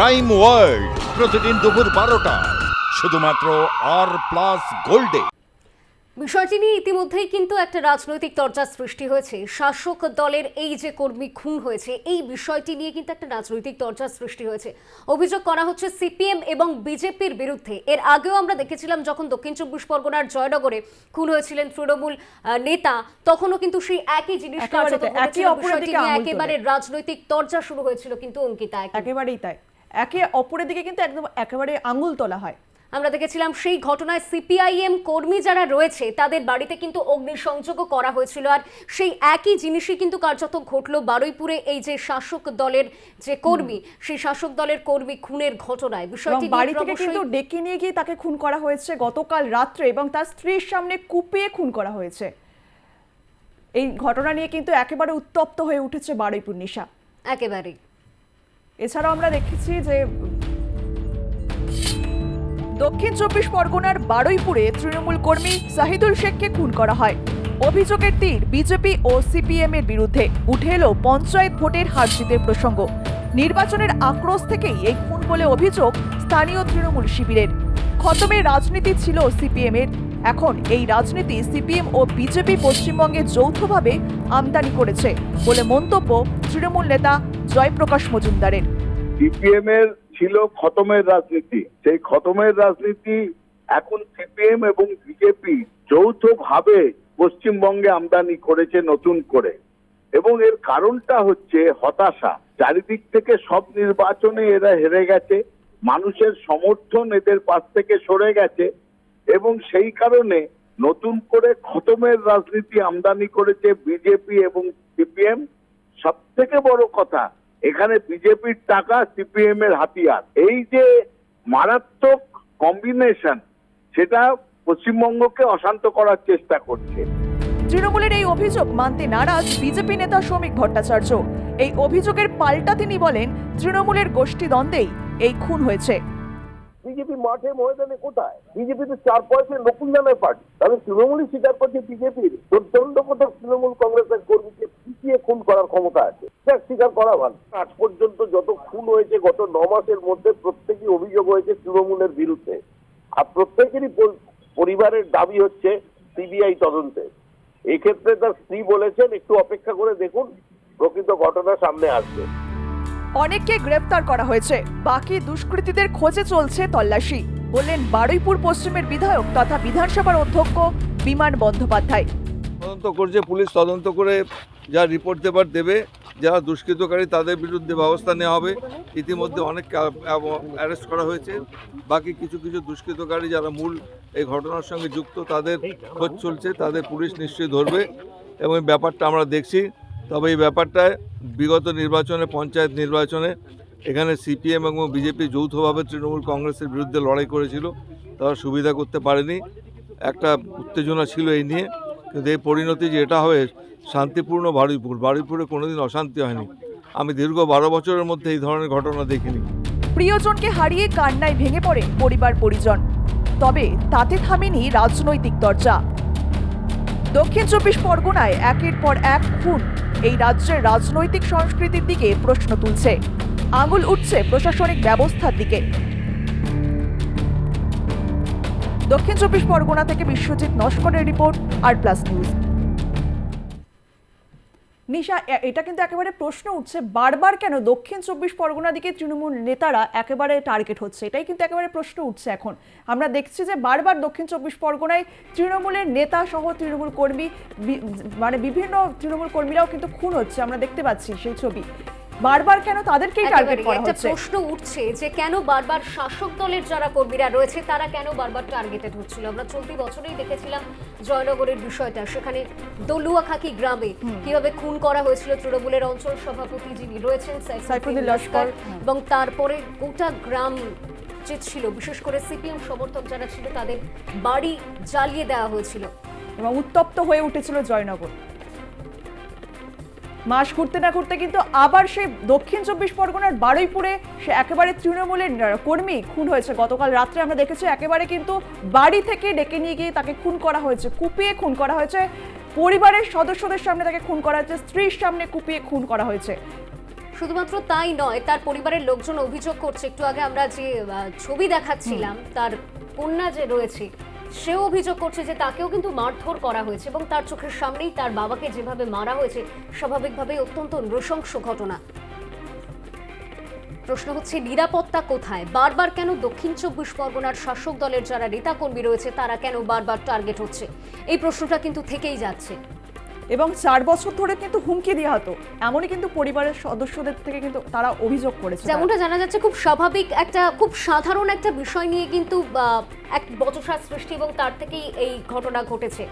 Crime world প্রতিদিন দুপুর বারোটা। শুধুমাত্র আর প্লাস গোল্ডে বিষয়টি নিয়ে ইতিমধ্যেই কিন্তু একটা রাজনৈতিক তরজা সৃষ্টি হয়েছে। শাসক দলের এই যে কর্মী খুন হয়েছে এই বিষয়টি নিয়ে কিন্তু একটা রাজনৈতিক তরজা সৃষ্টি হয়েছে। অভিযোগ করা হচ্ছে সিপিএম এবং বিজেপির বিরুদ্ধে। এর আগেও আমরা দেখেছিলাম যখন দক্ষিণ চব্বিশ পরগনার জয়নগরে খুন হয়েছিলেন তৃণমূল আহ, নেতা তখনও কিন্তু সেই একই জিনিস একেবারে রাজনৈতিক তরজা শুরু হয়েছিল কিন্তু অঙ্কিতা একেবারেই তাই। একে অপরের দিকে কিন্তু একদম একেবারে আঙুল তোলা হয়। আমরা দেখেছিলাম সেই ঘটনায় সিপিআইএম কর্মী যারা রয়েছে তাদের বাড়িতে কিন্তু অগ্নিসংযোগও করা হয়েছিল। আর সেই একই জিনিসই কিন্তু কার্যত ঘটলো বারুইপুরে। এই যে শাসক দলের যে কর্মী সেই শাসক দলের কর্মী খুনের ঘটনায় বিষয়টি বাড়ি থেকে কিন্তু ডেকে নিয়ে গিয়ে তাকে খুন করা হয়েছে গতকাল রাত্রে এবং তার স্ত্রীর সামনে কুপিয়ে খুন করা হয়েছে। এই ঘটনা নিয়ে কিন্তু একেবারে উত্তপ্ত হয়ে উঠেছে বারুইপুর নিশা। একেবারেই। এছাড়াও আমরা দেখেছি যে দক্ষিণ চব্বিশ পরগনার বারুইপুরে তৃণমূল কর্মী সাহিদুল শেখকে খুন করা হয়। অভিযোগের তীর বিজেপি ও সিপিএম এর বিরুদ্ধে উঠে এলো পঞ্চায়েত ভোটের হার জিতের প্রসঙ্গ। নির্বাচনের আক্রোশ থেকেই এই খুন বলে অভিযোগ স্থানীয় তৃণমূল শিবিরের। খতমের রাজনীতি ছিল সিপিএম এর। এখন এই রাজনীতি সিপিএম ও বিজেপি পশ্চিমবঙ্গে যৌথভাবে আমদানি করেছে বলে মন্তব্য তৃণমূল নেতা জয়প্রকাশ মজুমদারের। সিপিএম এর ছিল খতমের রাজনীতি। সেই খতমের রাজনীতি এখন সিপিএম এবং বিজেপি যৌথভাবে পশ্চিমবঙ্গে আমদানি করেছে নতুন করে। এবং এর কারণটা হচ্ছে হতাশা। চারিদিক থেকে সব নির্বাচনে এরা হেরে গেছে। মানুষের সমর্থন এদের পাশ থেকে সরে গেছে। এবং সেই কারণে নতুন করে খতমের রাজনীতি আমদানি করেছে বিজেপি এবং সিপিএম। সব থেকে বড় কথা এখানে বিজেপির টাকা সিপিএম এর হাতিয়ার। এই যে মারাত্মক কম্বিনেশন সেটা পশ্চিমবঙ্গকে অশান্ত করার চেষ্টা করছে। তৃণমূলের এই অভিযোগ মানতে নারাজ বিজেপি নেতা শ্রমিক ভট্টাচার্য। এই অভিযোগের পাল্টা তিনি বলেন তৃণমূলের গোষ্ঠী দ্বন্দ্বেই এই খুন হয়েছে। বিজেপি মাঠে ময়দানে কোথায়? বিজেপি তো চার নকুল নকুলদানের পার্টি। তাহলে তৃণমূলই স্বীকার করছে বিজেপির প্রচণ্ড কোথাও তৃণমূল কংগ্রেসের কর্মীকে পিছিয়ে খুন করার ক্ষমতা আছে। স্বীকার করা ভালো। আজ পর্যন্ত যত খুন হয়েছে গত ন মাসের মধ্যে প্রত্যেকই অভিযোগ হয়েছে তৃণমূলের বিরুদ্ধে। আর প্রত্যেকেরই পরিবারের দাবি হচ্ছে সিবিআই তদন্তে। এক্ষেত্রে তার স্ত্রী বলেছেন একটু অপেক্ষা করে দেখুন প্রকৃত ঘটনা সামনে আসবে। অনেককে গ্রেফতার করা হয়েছে। বাকি দুষ্কৃতীদের খোঁজে চলছে তল্লাশি। বললেন বারুইপুর পশ্চিমের বিধায়ক তথা বিধানসভার অধ্যক্ষ বিমান বন্দ্যোপাধ্যায়। তদন্ত করছে পুলিশ তদন্ত করে যা রিপোর্ট দেবার দেবে, যারা দুষ্কৃতকারী তাদের বিরুদ্ধে ব্যবস্থা নেওয়া হবে। ইতিমধ্যে অনেক অ্যারেস্ট করা হয়েছে। বাকি কিছু কিছু দুষ্কৃতকারী যারা মূল এই ঘটনার সঙ্গে যুক্ত, তাদের খোঁজ চলছে, তাদের পুলিশ নিশ্চয়ই ধরবে। এবং এই ব্যাপারটা আমরা দেখছি। তবে এই ব্যাপারটায় বিগত নির্বাচনে, পঞ্চায়েত নির্বাচনে, এখানে সিপিএম এবং বিজেপি যৌথভাবে তৃণমূল কংগ্রেসের বিরুদ্ধে লড়াই করেছিল। তারা সুবিধা করতে পারেনি। একটা উত্তেজনা ছিল এই নিয়ে। কিন্তু এই পরিণতি যে এটা হবে শান্তিপূর্ণ বারুইপুর বারুইপুরে কোনোদিন অশান্তি হয়নি। আমি দীর্ঘ বারো বছরের মধ্যে এই ধরনের ঘটনা দেখিনি। প্রিয়জনকে হারিয়ে কান্নায় ভেঙে পড়ে পরিবার পরিজন। তবে তাতে থামেনি রাজনৈতিক দরজা। দক্ষিণ চব্বিশ পরগনায় একের পর এক খুন। এই রাজ্যের রাজনৈতিক সংস্কৃতির দিকে প্রশ্ন তুলছে। আঙুল উঠছে প্রশাসনিক ব্যবস্থার দিকে। দক্ষিণ চব্বিশ পরগনা থেকে বিশ্বজিৎ নস্করের report, R plus news. Nisha এটা কিন্তু একেবারে প্রশ্ন উঠছে, বারবার কেন দক্ষিণ চব্বিশ পরগনা দিকে তৃণমূল নেতারা একেবারে টার্গেট হচ্ছে? এটাই কিন্তু একেবারে প্রশ্ন উঠছে এখন। আমরা দেখছি যে বারবার দক্ষিণ চব্বিশ পরগনায় তৃণমূলের নেতা সহ তৃণমূল কর্মী মানে বিভিন্ন তৃণমূল কর্মীরাও কিন্তু খুন হচ্ছে। আমরা দেখতে পাচ্ছি সেই ছবি। বারবার কেন তাদেরকেই টার্গেট। করা একটা হচ্ছে? প্রশ্ন উঠছে যে কেন বারবার শাসক দলের যারা কর্মীরা রয়েছে তারা কেন বারবার টার্গেটেড হচ্ছিল? আমরা চলতি বছরেই দেখেছিলাম জয়নগরের বিষয়টা। সেখানে দলুয়াখাকি গ্রামে কীভাবে খুন করা হয়েছিল তৃণমূলের অঞ্চল সভাপতি যিনি রয়েছেন সাইফুদ্দিন লস্কর এবং তারপরে গোটা গ্রাম যে ছিল বিশেষ করে সিপিএম সমর্থক যারা ছিল তাদের বাড়ি জ্বালিয়ে দেওয়া হয়েছিল। এবং উত্তপ্ত হয়ে উঠেছিল জয়নগর। মাস ঘুরতে না ঘুরতে কিন্তু আবার সে দক্ষিণ চব্বিশ পরগনার বারুইপুরে সে একেবারে তৃণমূলের কর্মী খুন হয়েছে। গতকাল রাত্রে আমরা দেখেছি একেবারে কিন্তু বাড়ি থেকে ডেকে নিয়ে গিয়ে তাকে খুন করা হয়েছে কুপিয়ে খুন করা হয়েছে। পরিবারের সদস্যদের সামনে তাকে খুন করা হয়েছে স্ত্রীর সামনে কুপিয়ে খুন করা হয়েছে। শুধুমাত্র তাই নয় তার পরিবারের লোকজন অভিযোগ করছে। একটু আগে আমরা যে ছবি দেখাচ্ছিলাম তার কন্যা যে রয়েছে সেও অভিযোগ করছে যে তাকেও কিন্তু মারধর করা হয়েছে এবং তার চোখের সামনেই তার বাবাকে যেভাবে মারা হয়েছে, স্বাভাবিকভাবেই অত্যন্ত নৃশংস ঘটনা। প্রশ্ন হচ্ছে, নিরাপত্তা কোথায়? বারবার কেন দক্ষিণ চব্বিশ পরগনার শাসক দলের যারা নেতাকর্মী রয়েছে, তারা কেন বারবার টার্গেট হচ্ছে? এই প্রশ্নটা কিন্তু থেকেই যাচ্ছে। এবং চার বছর ধরে কিন্তু হুমকি দেওয়া হতো। এমনই কিন্তু পরিবারের সদস্যদের থেকে কিন্তু তারা অভিযোগ করেছে। যেমনটা জানা যাচ্ছে, খুব স্বাভাবিক একটা, খুব সাধারণ একটা বিষয় নিয়ে কিন্তু এক বচসার সৃষ্টি এবং তার থেকেই এই ঘটনা ঘটেছে।